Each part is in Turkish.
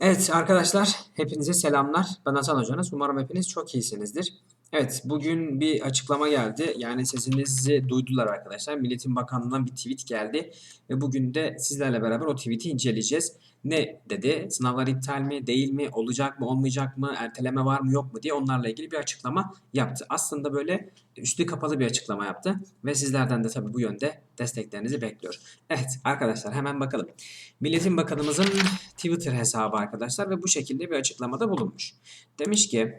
Evet arkadaşlar, hepinize selamlar. Ben Hasan Hocanız. Umarım hepiniz çok iyisinizdir. Evet, bugün bir açıklama geldi. Yani sesinizi duydular arkadaşlar. Milletin Bakanlığı'ndan bir tweet geldi. Ve bugün de sizlerle beraber o tweet'i inceleyeceğiz. Ne dedi? Sınavlar iptal mi, değil mi, olacak mı, olmayacak mı, erteleme var mı, yok mu diye onlarla ilgili bir açıklama yaptı. Aslında böyle üstü kapalı bir açıklama yaptı. Ve sizlerden de tabii bu yönde desteklerinizi bekliyor. Evet arkadaşlar hemen bakalım. Milletin Bakanımızın Twitter hesabı arkadaşlar ve bu şekilde bir açıklamada bulunmuş. Demiş ki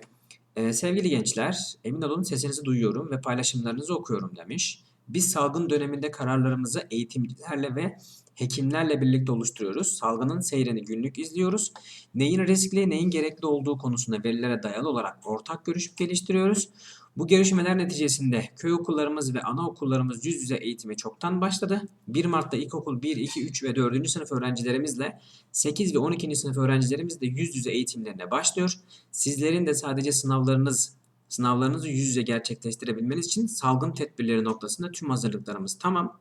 e, sevgili gençler emin olun sesinizi duyuyorum ve paylaşımlarınızı okuyorum demiş. Biz salgın döneminde kararlarımızı eğitimcilerle ve hekimlerle birlikte oluşturuyoruz. Salgının seyrini günlük izliyoruz. Neyin riskli, neyin gerekli olduğu konusunda verilere dayalı olarak ortak görüş geliştiriyoruz. Bu görüşmeler neticesinde köy okullarımız ve anaokullarımız yüz yüze eğitime çoktan başladı. 1 Mart'ta ilkokul 1, 2, 3 ve 4. sınıf öğrencilerimizle 8 ve 12. sınıf öğrencilerimiz de yüz yüze eğitimlerine başlıyor. Sizlerin de sadece sınavlarınız sınavlarınızı yüz yüze gerçekleştirebilmeniz için salgın tedbirleri noktasında tüm hazırlıklarımız tamam.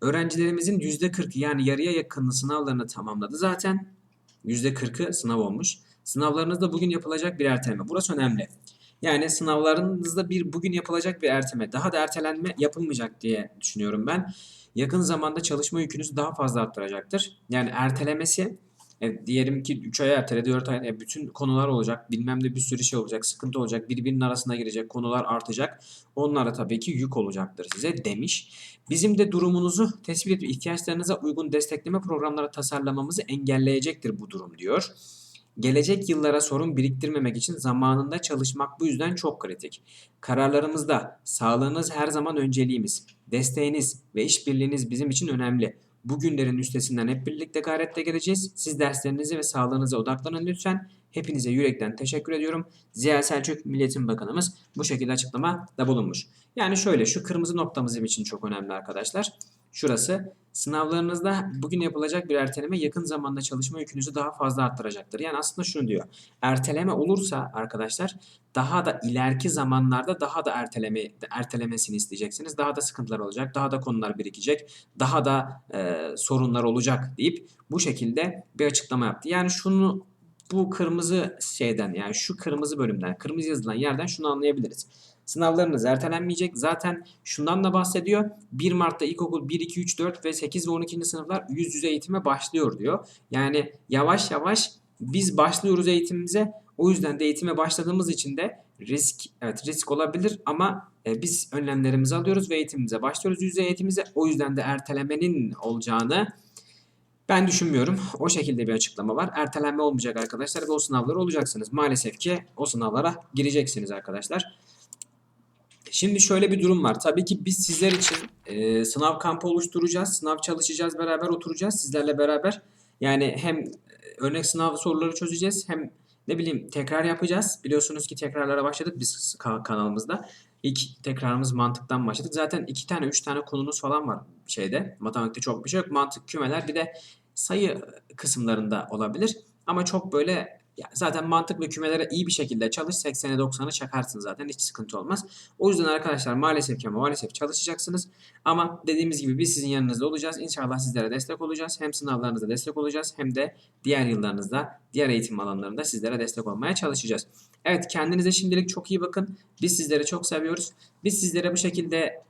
Öğrencilerimizin %40'ı yani yarıya yakınını sınavlarını tamamladı zaten. %40'ı sınav olmuş. Sınavlarınızda bugün yapılacak bir erteleme. Burası önemli. Yani sınavlarınızda bir bugün yapılacak bir erteleme, daha da ertelenme yapılmayacak diye düşünüyorum ben. Yakın zamanda çalışma yükünüzü daha fazla arttıracaktır. Yani ertelemesi e, diyelim ki 3 ay erteledi 4 ay e, bütün konular olacak. Bilmem de bir sürü şey olacak. Sıkıntı olacak. Birbirinin arasına girecek. Konular artacak. Onlara tabii ki yük olacaktır size demiş. Bizim de durumunuzu tespit edip ihtiyaçlarınıza uygun destekleme programları tasarlamamızı engelleyecektir bu durum diyor. Gelecek yıllara sorun biriktirmemek için zamanında çalışmak bu yüzden çok kritik. Kararlarımızda sağlığınız her zaman önceliğimiz. Desteğiniz ve işbirliğiniz bizim için önemli. Bu günlerin üstesinden hep birlikte gayretle geleceğiz. Siz derslerinize ve sağlığınıza odaklanın lütfen. Hepinize yürekten teşekkür ediyorum. Ziya Selçuk Milletin Bakanımız bu şekilde açıklama da bulunmuş. Yani şöyle şu kırmızı noktamız bizim için çok önemli arkadaşlar. Şurası sınavlarınızda bugün yapılacak bir erteleme yakın zamanda çalışma yükünüzü daha fazla arttıracaktır. Yani aslında şunu diyor. Erteleme olursa arkadaşlar daha da ileriki zamanlarda daha da erteleme ertelemesini isteyeceksiniz. Daha da sıkıntılar olacak. Daha da konular birikecek. Daha da e, sorunlar olacak deyip bu şekilde bir açıklama yaptı. Yani şunu bu kırmızı şeyden yani şu kırmızı bölümden, kırmızı yazılan yerden şunu anlayabiliriz. Sınavlarınız ertelenmeyecek. Zaten şundan da bahsediyor. 1 Mart'ta ilkokul 1, 2, 3, 4 ve 8 ve 12. sınıflar yüz yüze eğitime başlıyor diyor. Yani yavaş yavaş biz başlıyoruz eğitimimize. O yüzden de eğitime başladığımız için de risk evet risk olabilir ama e, biz önlemlerimizi alıyoruz ve eğitimimize başlıyoruz yüz yüze eğitimimize. O yüzden de ertelemenin olacağını ben düşünmüyorum. O şekilde bir açıklama var. Ertelenme olmayacak arkadaşlar ve o sınavları olacaksınız. Maalesef ki o sınavlara gireceksiniz arkadaşlar. Şimdi şöyle bir durum var. Tabii ki biz sizler için e, sınav kampı oluşturacağız. Sınav çalışacağız beraber oturacağız sizlerle beraber. Yani hem e, örnek sınav soruları çözeceğiz hem ne bileyim tekrar yapacağız. Biliyorsunuz ki tekrarlara başladık biz kanalımızda. İlk tekrarımız mantıktan başladık. Zaten iki tane, üç tane konumuz falan var şeyde. Matematikte çok bir şey yok. Mantık, kümeler bir de sayı kısımlarında olabilir. Ama çok böyle ya zaten mantık ve kümelere iyi bir şekilde çalış 80'e 90'ı çakarsın zaten hiç sıkıntı olmaz. O yüzden arkadaşlar maalesef ki maalesef çalışacaksınız. Ama dediğimiz gibi biz sizin yanınızda olacağız. İnşallah sizlere destek olacağız. Hem sınavlarınızda destek olacağız hem de diğer yıllarınızda diğer eğitim alanlarında sizlere destek olmaya çalışacağız. Evet kendinize şimdilik çok iyi bakın. Biz sizleri çok seviyoruz. Biz sizlere bu şekilde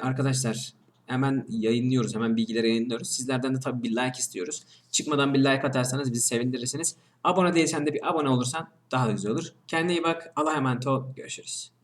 arkadaşlar hemen yayınlıyoruz. Hemen bilgileri yayınlıyoruz. Sizlerden de tabii bir like istiyoruz. Çıkmadan bir like atarsanız bizi sevindirirsiniz. Abone değilsen de bir abone olursan daha da güzel olur. Kendine iyi bak. Allah'a emanet ol. Görüşürüz.